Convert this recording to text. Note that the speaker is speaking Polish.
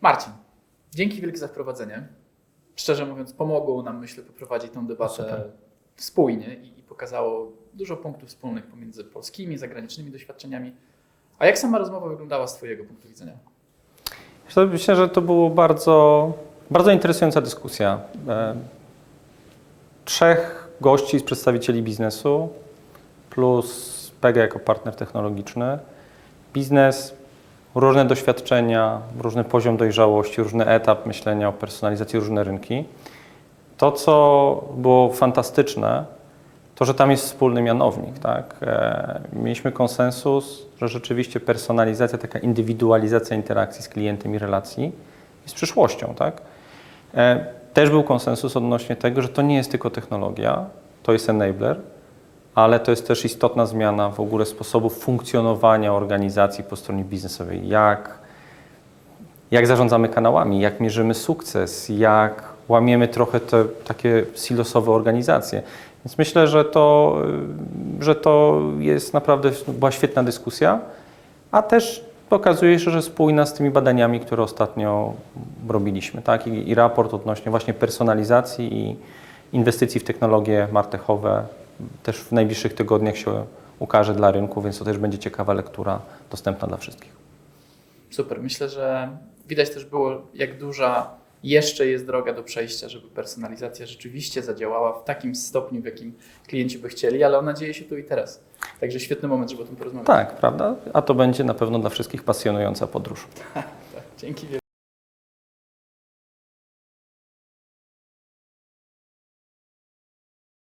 Marcin, dzięki wielkie za wprowadzenie. Szczerze mówiąc, pomogło nam, myślę, poprowadzić tę debatę Super. spójnie i, i pokazało dużo punktów wspólnych pomiędzy polskimi i zagranicznymi doświadczeniami. A jak sama rozmowa wyglądała z Twojego punktu widzenia? Myślę, że to było bardzo, bardzo interesująca dyskusja. E, Trzech gości z przedstawicieli biznesu plus PEGA jako partner technologiczny. Biznes, różne doświadczenia, różny poziom dojrzałości, różny etap myślenia o personalizacji, różne rynki. To, co było fantastyczne, to, że tam jest wspólny mianownik. Tak? E, Mieliśmy konsensus, że rzeczywiście personalizacja, taka indywidualizacja interakcji z klientem i relacji jest przyszłością. Tak? E, Też był konsensus odnośnie tego, że to nie jest tylko technologia, to jest enabler, ale to jest też istotna zmiana w ogóle sposobu funkcjonowania organizacji po stronie biznesowej. Jak, jak zarządzamy kanałami, jak mierzymy sukces, jak łamiemy trochę te takie silosowe organizacje. Więc myślę, że to, że to jest naprawdę była świetna dyskusja, a też pokazuje się, że spójna z tymi badaniami, które ostatnio robiliśmy, tak? I, i raport odnośnie właśnie personalizacji i inwestycji w technologie martechowe też w najbliższych tygodniach się ukaże dla rynku, więc to też będzie ciekawa lektura dostępna dla wszystkich. Super. Myślę, że widać też było, jak duża jeszcze jest droga do przejścia, żeby personalizacja rzeczywiście zadziałała w takim stopniu, w jakim klienci by chcieli, ale ona dzieje się tu i teraz. Także świetny moment, żeby o tym porozmawiać. Tak, prawda? A to będzie na pewno dla wszystkich pasjonująca podróż. Tak, dzięki wielkie.